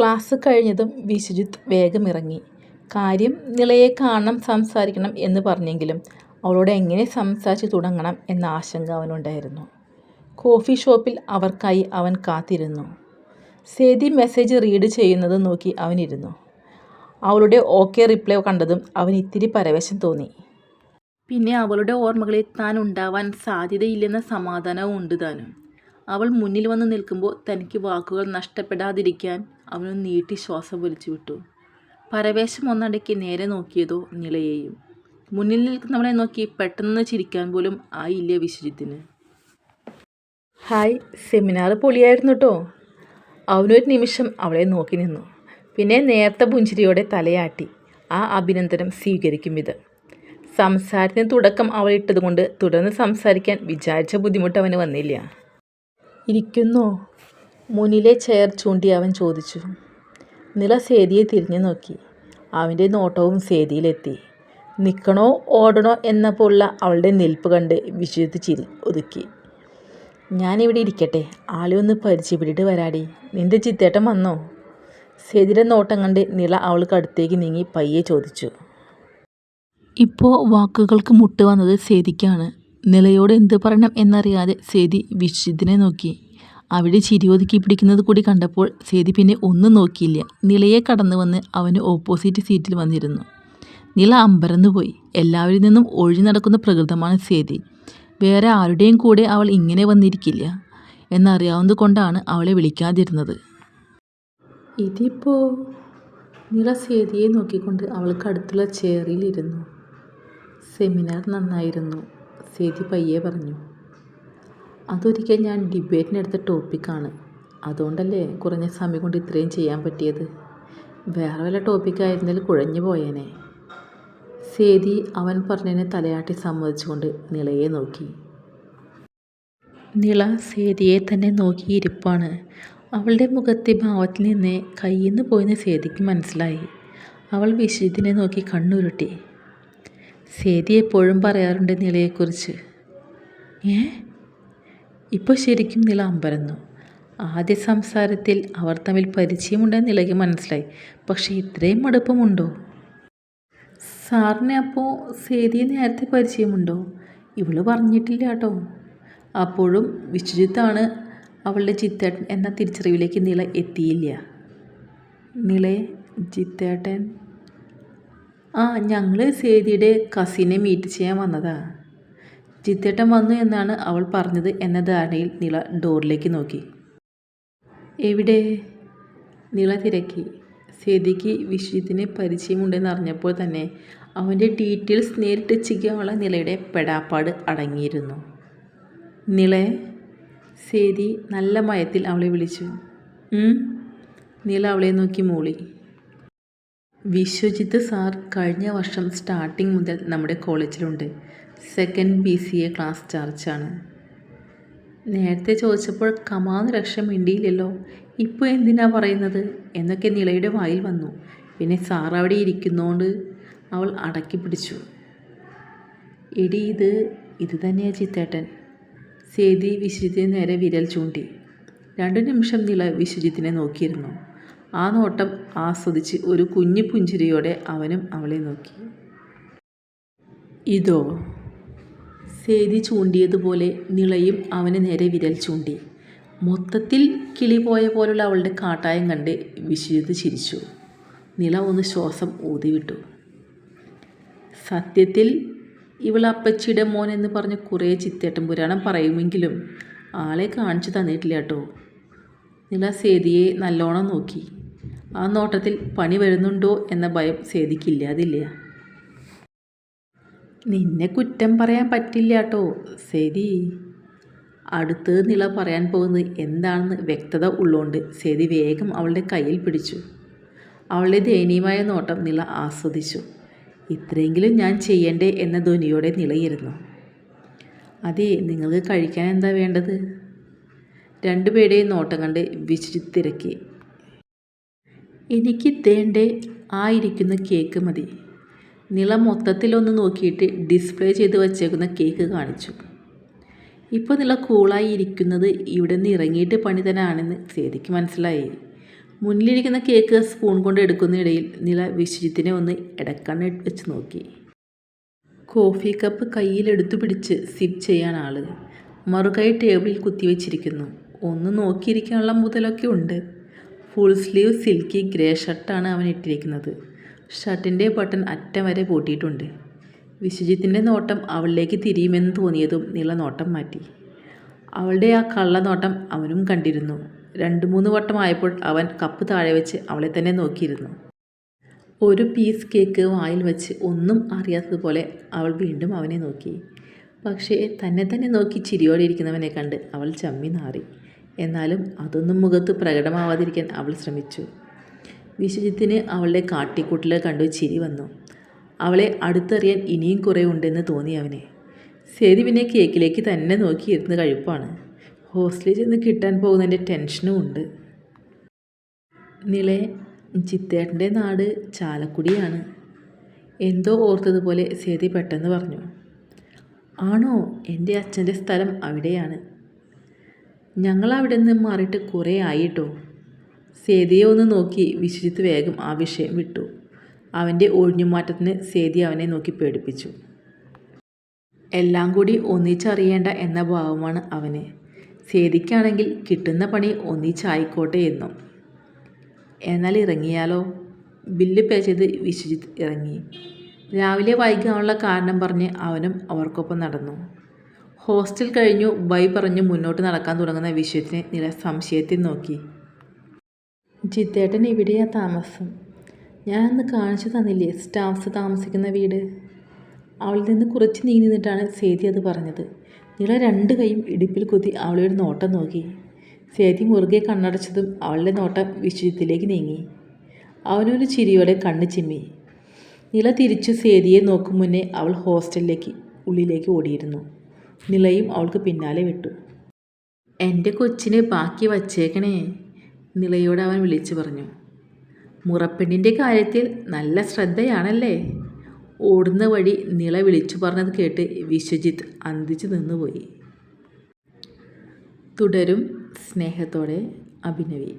Class കഴിഞ്ഞതും വിശ്വജിത്ത് വേഗം ഇറങ്ങി. കാര്യം നിളയെ കാണണം സംസാരിക്കണം എന്ന് പറഞ്ഞെങ്കിലും അവളോട് എങ്ങനെ സംസാരിച്ച് തുടങ്ങണം എന്ന ആശങ്ക അവനുണ്ടായിരുന്നു. കോഫി ഷോപ്പിൽ അവർക്കായി അവൻ കാത്തിരുന്നു. സേതി മെസ്സേജ് റീഡ് ചെയ്യുന്നത് നോക്കി അവനിരുന്നു. അവളുടെ ഓക്കെ റിപ്ലൈ കണ്ടതും അവൻ ഇത്തിരി പരവേശം തോന്നി. പിന്നെ അവളുടെ ഓർമ്മകളിൽ താൻ ഉണ്ടാവാൻ സാധ്യതയില്ലെന്ന സമാധാനവും ഉണ്ട് താനും. അവൾ മുന്നിൽ വന്ന് നിൽക്കുമ്പോൾ തനിക്ക് വാക്കുകൾ നഷ്ടപ്പെടാതിരിക്കാൻ അവനൊന്ന് നീട്ടി ശ്വാസം വലിച്ചു വിട്ടു പരവേശം ഒന്നടക്കി നേരെ നോക്കിയതോ നിളയെയും. മുന്നിൽ നിൽക്കുന്നവളെ നോക്കി പെട്ടെന്ന് ചിരിക്കാൻ പോലും ആയില്ല വിശ്വജിത്തിന്. ഹായ് സെമിനാർ പൊളിയായിരുന്നു കേട്ടോ അവനൊരു നിമിഷം അവളെ നോക്കി നിന്നു. പിന്നെ നേരത്തെ പുഞ്ചിരിയോടെ തലയാട്ടി ആ അഭിനന്ദനം സ്വീകരിക്കും വിധം. സംസാരത്തിന് തുടക്കം അവൾ ഇട്ടതുകൊണ്ട് തുടർന്ന് സംസാരിക്കാൻ വിചാരിച്ച ബുദ്ധിമുട്ട് അവന് വന്നില്ല. ഇരിക്കുന്നോ? മുന്നിലെ ചെയർ ചൂണ്ടി അവൻ ചോദിച്ചു. നില സേതിയെ തിരിഞ്ഞു നോക്കി. അവന്റെ നോട്ടവും സേതിയിലെത്തി. നിൽക്കണോ ഓടണോ എന്ന പോലുള്ള അവളുടെ നിൽപ്പ് കണ്ട് വിശ്വജിത്ത് ചിരി ഒതുക്കി. ഞാനിവിടെ ഇരിക്കട്ടെ. ആളെ ഒന്ന് പരിചയപ്പെട്ടിട്ട് വരാടി. നിന്റെ ചിത്തേട്ടൻ വന്നോ? സേതിയുടെ നോട്ടം കണ്ട് നിള അവൾക്കടുത്തേക്ക് നീങ്ങി പയ്യെ ചോദിച്ചു. ഇപ്പോൾ വാക്കുകൾക്ക് മുട്ട് വന്നത് സേതിക്കാണ്. നിലയോട് എന്ത് പറയണം എന്നറിയാതെ സേതി വിശ്വജിത്തിനെ നോക്കി. അവിടെ ചിരി ഒതുക്കിപ്പിടിക്കുന്നത് കൂടി കണ്ടപ്പോൾ സേതി പിന്നെ ഒന്നും നോക്കിയില്ല. നിലയെ കടന്നു വന്ന് അവന് ഓപ്പോസിറ്റ് സീറ്റിൽ വന്നിരുന്നു. നില അമ്പരന്നു പോയി എല്ലാവരിൽ നിന്നും ഒഴിഞ്ഞു നടക്കുന്ന പ്രകൃതമാണ് സേതി. വേറെ ആരുടെയും കൂടെ അവൾ ഇങ്ങനെ വന്നിരിക്കില്ല എന്നറിയാവുന്നത് കൊണ്ടാണ് അവളെ വിളിക്കാതിരുന്നത്. ഇതിപ്പോ? നില സേതിയെ നോക്കിക്കൊണ്ട് അവൾക്ക് അടുത്തുള്ള ഇരുന്നു. സെമിനാർ നന്നായിരുന്നു. സേതി പയ്യെ പറഞ്ഞു. അതൊരിക്കൽ ഞാൻ ഡിബേറ്റിനെടുത്ത ടോപ്പിക്കാണ്. അതുകൊണ്ടല്ലേ കുറഞ്ഞ സമയം കൊണ്ട് ഇത്രയും ചെയ്യാൻ പറ്റിയത്. വേറെ വല്ല ടോപ്പിക്കായിരുന്നെങ്കിൽ കുഴഞ്ഞു പോയേനെ. സേതി അവൻ പറഞ്ഞതിനെ തലയാട്ടി സമ്മതിച്ചുകൊണ്ട് നിളയെ നോക്കി. നിള സേതിയെ തന്നെ നോക്കിയിരിപ്പാണ് അവളുടെ മുഖത്തെ ഭാവത്തിൽ നിന്ന് കയ്യിന്ന് പോയെന്ന് സേതിക്ക് മനസ്സിലായി. അവൾ വിശുദ്ധിനെ നോക്കി കണ്ണുരുട്ടി. സേതി എപ്പോഴും പറയാറുണ്ട് നിളയെക്കുറിച്ച്. ഏ? ഇപ്പൊ ശരിക്കും നില അമ്പരന്നു. ആദ്യ സംസാരത്തിൽ അവർ തമ്മിൽ പരിചയമുണ്ടെന്ന് നിലയ്ക്ക് മനസ്സിലായി. പക്ഷേ ഇത്രയും മടുപ്പമുണ്ടോ സാറിന് അപ്പോൾ സേതിയെ നേരത്തെ പരിചയമുണ്ടോ? ഇവൾ പറഞ്ഞിട്ടില്ല കേട്ടോ അപ്പോഴും വിശ്വജിത്താണ് അവളുടെ ചിത്തേട്ടൻ എന്ന തിരിച്ചറിവിലേക്ക് നില എത്തിയില്ല. നിളേ ജിത്തേട്ടൻ? ആ ഞങ്ങൾ സേതിയുടെ കസിനെ മീറ്റ് ചെയ്യാൻ വന്നതാ. ജിത്തേട്ടൻ വന്നു എന്നാണ് അവൾ പറഞ്ഞത് എന്ന ധാരണയിൽ നിള ഡോറിലേക്ക് നോക്കി. എവിടെ? നിള തിരക്കി. സേതിക്ക് വിശ്വജിത്തിനെ പരിചയമുണ്ടെന്നറിഞ്ഞപ്പോൾ തന്നെ അവന്റെ ഡീറ്റെയിൽസ് നേരിട്ട് ചെയ്യാനുള്ള നിളയുടെ പെടാപ്പാട് അടങ്ങിയിരുന്നു. നിളെ സേതി നല്ല മയത്തിൽ അവളെ വിളിച്ചു. നില അവളെ നോക്കി മൂളി. വിശ്വജിത്ത് സാർ കഴിഞ്ഞ വർഷം സ്റ്റാർട്ടിങ് മുതൽ നമ്മുടെ കോളേജിലുണ്ട്. Second B C A class ചാർജാണ്. നേരത്തെ ചോദിച്ചപ്പോൾ കമാന്ന് രക്ഷ മിണ്ടിയില്ലല്ലോ. ഇപ്പോൾ എന്തിനാ പറയുന്നത്? എന്നൊക്കെ നിളയുടെ വായിൽ വന്നു. പിന്നെ സാർ അവിടെ ഇരിക്കുന്നോണ്ട് അവൾ അടക്കി പിടിച്ചു എടി ഇത് ഇത് തന്നെയാ ചിത്തേട്ടൻ സേതി വിശ്വജിത്തിന് നേരെ വിരൽ ചൂണ്ടി. രണ്ടു നിമിഷം നിള വിശ്വജിത്തിനെ നോക്കിയിരുന്നു. ആ നോട്ടം ആസ്വദിച്ച് ഒരു കുഞ്ഞു പുഞ്ചിരിയോടെ അവനും അവളെ നോക്കി. ഇതോ? സേതി ചൂണ്ടിയതുപോലെ നിളയും അവന് നേരെ വിരൽ ചൂണ്ടി. മൊത്തത്തിൽ കിളി പോയ പോലുള്ള അവളുടെ കാട്ടായം കണ്ട് വിശ്വജിത്ത് ചിരിച്ചു. നിള ഒന്ന് ശ്വാസം ഊതിവിട്ടു. സത്യത്തിൽ ഇവൾ അപ്പച്ചിയുടെ മോൻ എന്ന് പറഞ്ഞ് കുറേ ചിത്തേട്ടൻ പുരാണം പറയുമെങ്കിലും ആളെ കാണിച്ചു തന്നിട്ടില്ല കേട്ടോ നിള സേതിയെ നല്ലോണം നോക്കി. ആ നോട്ടത്തിൽ പണി വരുന്നുണ്ടോ എന്ന ഭയം സേതിക്കില്ലാതില്ല. നിന്നെ കുറ്റം പറയാൻ പറ്റില്ല കേട്ടോ ശരി അടുത്തത് നിള പറയാൻ പോകുന്നത് എന്താണെന്ന് വ്യക്തത ഉള്ളോണ്ട് സേതി വേഗം അവളുടെ കയ്യിൽ പിടിച്ചു. അവളുടെ ദയനീയമായ നോട്ടം നിള ആസ്വദിച്ചു. ഇത്രയെങ്കിലും ഞാൻ ചെയ്യണ്ടേ എന്ന ധ്വനിയോടെ നിലയിരുന്നു അതെ നിങ്ങൾക്ക് കഴിക്കാൻ എന്താ വേണ്ടത്? രണ്ടുപേരുടെയും നോട്ടം കണ്ട് വിശ്വജിത്ത് തിരക്കി. എനിക്ക് തേണ്ടേ ആയിരിക്കുന്ന കേക്ക് മതി. നിള മൊത്തത്തിലൊന്ന് നോക്കിയിട്ട് ഡിസ്പ്ലേ ചെയ്ത് വച്ചേക്കുന്ന കേക്ക് കാണിച്ചു. ഇപ്പോൾ നില കൂളായി ഇരിക്കുന്നത് ഇവിടെ നിന്ന് ഇറങ്ങിയിട്ട് പണി തരാനെന്ന് സേതിക്ക് മനസ്സിലായി. മുന്നിലിരിക്കുന്ന കേക്ക് സ്പൂൺ കൊണ്ട് എടുക്കുന്നതിനിടയിൽ നില വിശ്വജിത്തിനെ ഒന്ന് ഇടക്കണ്ണ വെച്ച് നോക്കി. കോഫി കപ്പ് കയ്യിലെടുത്തു പിടിച്ച് സിപ്പ് ചെയ്യാൻ ആൾ മറുകൈ ടേബിളിൽ കുത്തിവെച്ചിരിക്കുന്നു ഒന്ന് നോക്കിയിരിക്കാനുള്ള മുതലൊക്കെ ഉണ്ട്. ഫുൾ സ്ലീവ് സിൽക്കി ഗ്രേ ഷർട്ടാണ് അവൻ ഇട്ടിരിക്കുന്നത്. ഷർട്ടിന്റെ ബട്ടൺ അറ്റം വരെ പൂട്ടിയിട്ടുണ്ട്. വിശ്വജിത്തിന്റെ നോട്ടം അവളിലേക്ക് തിരിയുമെന്ന് തോന്നിയതും നീള നോട്ടം മാറ്റി. അവളുടെ ആ കള്ളനോട്ടം അവനും കണ്ടിരുന്നു. രണ്ട് മൂന്ന് വട്ടം ആയപ്പോൾ അവൻ കപ്പ് താഴെ വെച്ച് അവളെ തന്നെ നോക്കിയിരുന്നു. ഒരു പീസ് കേക്ക് വായിൽ വെച്ച് ഒന്നും അറിയാത്തതുപോലെ അവൾ വീണ്ടും അവനെ നോക്കി. പക്ഷേ തന്നെ തന്നെ നോക്കി ചിരിയോടെ ഇരിക്കുന്നവനെ കണ്ട് അവൾ ചമ്മി നാറി. എന്നാലും അതൊന്നും മുഖത്ത് പ്രകടമാവാതിരിക്കാൻ അവൾ ശ്രമിച്ചു. വിശ്വജിത്തിന് അവളുടെ കാട്ടിക്കൂട്ടിൽ കണ്ടു ചിരി വന്നു. അവളെ അടുത്തറിയാൻ ഇനിയും കുറേ ഉണ്ടെന്ന് തോന്നി അവന്. സേതി പിന്നെ കേക്കിലേക്ക് തന്നെ നോക്കിയിരുന്ന് കഴിപ്പാണ്. ഹോസ്റ്റലിൽ ചെന്ന് കിട്ടാൻ പോകുന്നതിന്റെ ടെൻഷനും ഉണ്ട്. നിളെ ചിത്തേട്ടന്റെ നാട് ചാലക്കുടിയാണ്. എന്തോ ഓർത്തതുപോലെ സേതി പെട്ടെന്ന് പറഞ്ഞു. ആണോ? എന്റെ അച്ഛന്റെ സ്ഥലം അവിടെയാണ്. ഞങ്ങൾ അവിടെ നിന്ന് മാറിയിട്ട് കുറേ ആയിട്ടോ സേതിയെ ഒന്ന് നോക്കി വിശ്വജിത്ത് വേഗം ആ വിഷയം വിട്ടു. അവന്റെ ഒഴിഞ്ഞുമാറ്റത്തിന് സേതി അവനെ നോക്കി പേടിപ്പിച്ചു. എല്ലാം കൂടി ഒന്നിച്ചറിയേണ്ട എന്ന ഭാവമാണ് അവന്. സേതിക്കാണെങ്കിൽ കിട്ടുന്ന പണി ഒന്നിച്ചായിക്കോട്ടെ എന്നും. എന്നാൽ ഇറങ്ങിയാലോ? ബില്ല് പേ ചെയ്ത് വിശ്വജിത്ത് ഇറങ്ങി. രാവിലെ വൈകാനുള്ള കാരണം പറഞ്ഞ് അവനും അവർക്കൊപ്പം നടന്നു. ഹോസ്റ്റൽ കഴിഞ്ഞു ബൈ പറഞ്ഞു മുന്നോട്ട് നടക്കാൻ തുടങ്ങുന്ന വിശ്വത്തിനെ നില സംശയത്തിൽ നോക്കി. ജിത്തേട്ടൻ ഇവിടെയാ താമസം. ഞാൻ അന്ന് കാണിച്ചു തന്നില്ലേ സ്റ്റാഫ്സ് താമസിക്കുന്ന വീട്? അവളിൽ നിന്ന് കുറച്ച് നീങ്ങി നിന്നിട്ടാണ് സേതി അത് പറഞ്ഞത്. നിങ്ങളെ രണ്ട് കൈയും ഇടുപ്പിൽ കുത്തി അവളെ ഒരു നോട്ടം നോക്കി. സേതി മുറുകെ കണ്ണടച്ചതും അവളുടെ നോട്ടം വിശുദ്ധത്തിലേക്ക് നീങ്ങി. അവനൊരു ചിരിയോടെ കണ്ണ് ചിമ്മി. നില തിരിച്ചു സേതിയെ നോക്കും മുന്നേ അവൾ ഹോസ്റ്റലിലേക്ക് ഉള്ളിലേക്ക് ഓടിയിരുന്നു. നിലയും അവൾക്ക് പിന്നാലെ വിട്ടു. എന്റെ കൊച്ചിനെ ബാക്കി വച്ചേക്കണേ. നിലയോട് അവൻ വിളിച്ചു പറഞ്ഞു. മുറപ്പെണ്ണിന്റെ കാര്യത്തിൽ നല്ല ശ്രദ്ധയാണല്ലേ? ഓടുന്ന വഴി നില വിളിച്ചു പറഞ്ഞത് കേട്ട് വിശ്വജിത്ത് അന്തിച്ചു നിന്നുപോയി. തുടരും സ്നേഹത്തോടെ അഭിനവി.